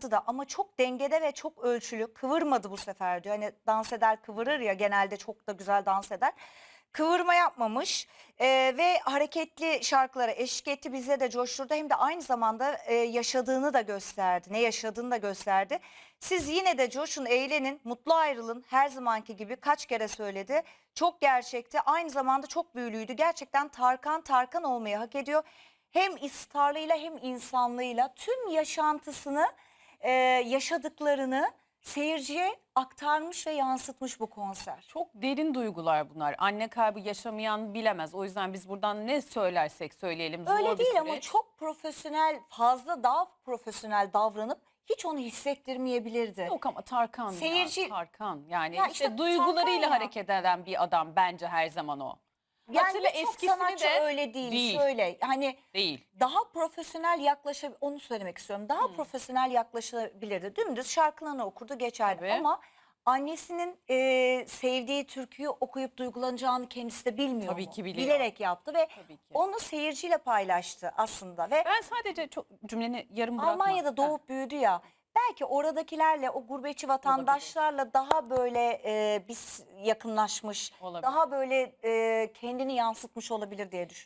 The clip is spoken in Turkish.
oynadı da ama çok dengede ve çok ölçülü kıvırmadı bu sefer diyor. Hani dans eder kıvırır ya genelde çok da güzel dans eder. Kıvırma yapmamış Ee, ve hareketli şarkılara eşlik etti bize de coşturdu. Hem de aynı zamanda e, yaşadığını da gösterdi. Ne yaşadığını da gösterdi. Siz yine de coşun eğlenin mutlu ayrılın. Her zamanki gibi kaç kere söyledi. Çok gerçekti. Aynı zamanda çok büyülüydü. Gerçekten Tarkan Tarkan olmayı hak ediyor. Hem istarlığıyla hem insanlığıyla tüm yaşantısını e, yaşadıklarını seyirciye aktarmış ve yansıtmış bu konser. Çok derin duygular bunlar. Anne kaybı yaşamayan bilemez. O yüzden biz buradan ne söylersek söyleyelim zor Öyle değil ama çok profesyonel fazla daha profesyonel davranıp hiç onu hissettirmeyebilirdi. Yok ama Tarkan Seyirci- ya, Tarkan. Yani Ya işte, işte duygularıyla Tarkan ya. hareket eden bir adam bence her zaman o. yani Hatırla birçok eskisini sanatçı de öyle değil, değil. şöyle hani Değil. daha profesyonel yaklaşa onu söylemek istiyorum. Daha profesyonel yaklaşabilirdi. Dümdüz şarkılarını okurdu geçerdi Tabii. ama annesinin e, sevdiği türküyü okuyup duygulanacağını kendisi de bilmiyor Tabii mu? ki biliyor. Bilerek yaptı ve Tabii ki. onu seyirciyle paylaştı aslında ve Ben sadece çok cümleni yarım bırakma. Almanya'da doğup büyüdü ya. Belki oradakilerle o gurbetçi vatandaşlarla daha böyle e, biz yakınlaşmış, Olabilir. daha böyle e, kendini yansıtmış olabilir diye düşünüyorum.